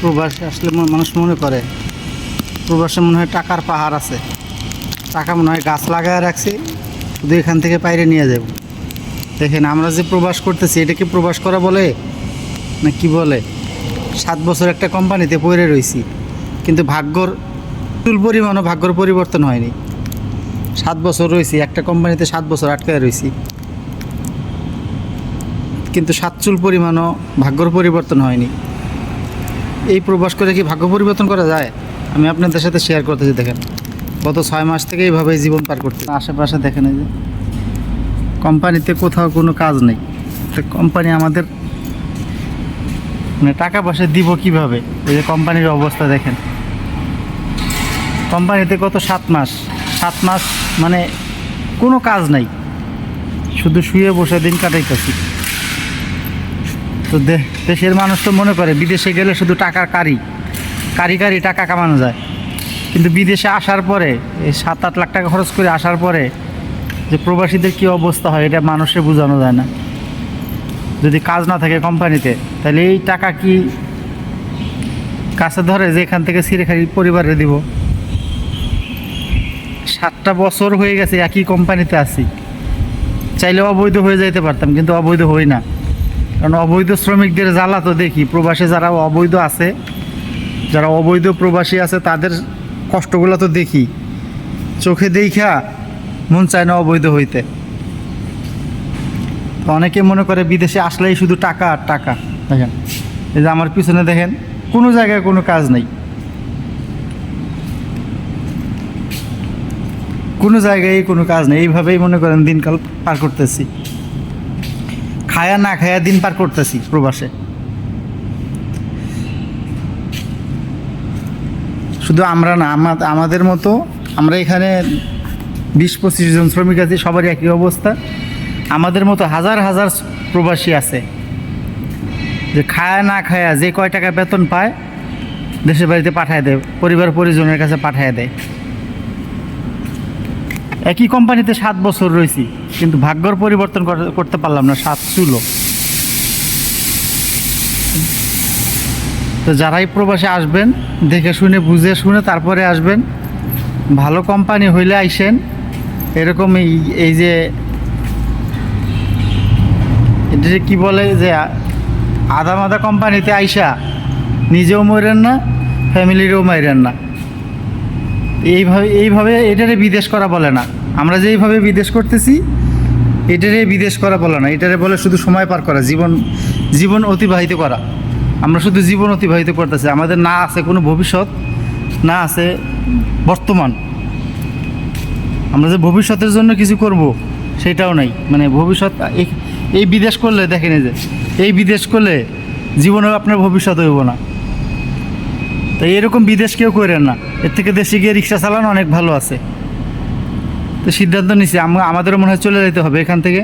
প্রবাসে আসলে মানুষ মনে করে, প্রবাসে মনে হয় টাকার পাহাড় আছে। টাকা মনে হয় গাছ লাগায় রাখছি, শুধু এখান থেকে বাইরে নিয়ে যাব। দেখেন, আমরা যে প্রবাস করতেছি, এটা কি প্রবাস করা বলে? না কি বলে? সাত বছর একটা কোম্পানিতে পড়ে রয়েছি কিন্তু ভাগ্যর চুল পরিমাণও ভাগ্যর পরিবর্তন হয়নি। সাত বছর রয়েছি একটা কোম্পানিতে সাত বছর আটকায় রয়েছি কিন্তু সাত চুল পরিমাণও ভাগ্যর পরিবর্তন হয়নি। এই প্রবাস করে কি ভাগ্য পরিবর্তন করা যায়? আমি আপনাদের সাথে শেয়ার করতেছি, দেখেন। গত ছয় মাস থেকে এইভাবে জীবন পার করতে আশেপাশে দেখেন এই যে, কোম্পানিতে কোথাও কোনো কাজ নেই। কোম্পানি আমাদের মানে টাকা পয়সা দিব কীভাবে? এই যে কোম্পানির অবস্থা দেখেন। কোম্পানিতে কত সাত মাস সাত মাস মানে কোনো কাজ নাই। শুধু শুয়ে বসে দিন কাটাইতেছি। তো দেশের মানুষ তো মনে করে, বিদেশে গেলে শুধু টাকার কারি। কারি কারি টাকা কামানো যায়। কিন্তু বিদেশে আসার পরে, এই সাত আট লাখ টাকা খরচ করে আসার পরে যে প্রবাসীদের কী অবস্থা হয়, এটা মানুষে বোঝানো যায় না। যদি কাজ না থাকে কোম্পানিতে, তাহলে এই টাকা কি কাছে ধরে যে এখান থেকে সিরে খালি পরিবারে দিব? সাতটা বছর হয়ে গেছে একই কোম্পানিতে আছি। চাইলে অবৈধ হয়ে যাইতে পারতাম, কিন্তু অবৈধ হই না। কারণ অবৈধ শ্রমিকদের জ্বালা তো দেখি। প্রবাসে যারা অবৈধ আছে, যারা অবৈধ প্রবাসী আছে, তাদের কষ্টগুলো তো দেখি। চোখে দেখা মন চায় না অবৈধ হইতে। অনেকে মনে করে বিদেশে আসলেই শুধু টাকা আর টাকা। দেখেন, এই যে আমার পিছনে দেখেন, কোনো জায়গায় কোনো কাজ নেই। কোনো জায়গায় কোনো কাজ নেই। এইভাবেই মনে করেন দিনকাল পার করতেছি। খায়া না খায়া দিন পার করতেছি প্রবাসে। শুধু আমরা না আমাদের মতো আমরা এখানে বিশ পঁচিশ জন শ্রমিক আছি, সবারই একই অবস্থা। আমাদের মতো হাজার হাজার প্রবাসী আছে যে খায়া না খায়া যে কয় টাকা বেতন পায়, দেশের বাড়িতে পাঠায় দেয়, পরিবার পরিজনের কাছে পাঠায় দেয়। একই কোম্পানিতে সাত বছর রয়েছি, কিন্তু ভাগ্যর পরিবর্তন করতে পারলাম না, সাত চুলো তো যারাই প্রবাসে আসবেন, দেখে শুনে, বুঝে শুনে তারপরে আসবেন, ভালো কোম্পানি হইলে আইসেন, এরকম এই এই যে, এটা কি বলে যে আধা মাদা কোম্পানিতে আইসা, নিজেও মরেন না, ফ্যামিলিরও মাইরেন না। এইভাবে এইভাবে এটারে বিদেশ করা বলে না। আমরা যেইভাবে বিদেশ করতেছি, এটারে বিদেশ করা বলে না। এটারে বলে শুধু সময় পার করা, জীবন জীবন অতিবাহিত করা। আমরা শুধু জীবন অতিবাহিত করতেছি। আমাদের না আছে কোনো ভবিষ্যৎ, না আছে বর্তমান। আমরা যে ভবিষ্যতের জন্য কিছু করব, সেটাও নাই। মানে ভবিষ্যৎ, এই- বিদেশ করলে, দেখেন যে, এই বিদেশ করলে জীবনেও আপনার ভবিষ্যৎ হইব না। তো এরকম বিদেশ কেউ করেন না। এর থেকে দেশে গিয়ে রিক্সা চালানো অনেক ভালো আছে। তো সিদ্ধান্ত নিছি আমাদেরও মনে হয় চলে যেতে হবে এখান থেকে।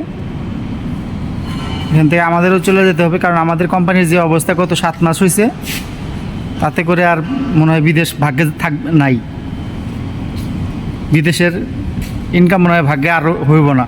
এখান থেকে আমাদেরও চলে যেতে হবে, কারণ আমাদের কোম্পানির যে অবস্থা গত সাত মাস হয়েছে তাতে করে আর মনে হয় বিদেশ ভাগ্যে থাক নাই। বিদেশের ইনকাম মনে হয় ভাগ্যে আর হইব না।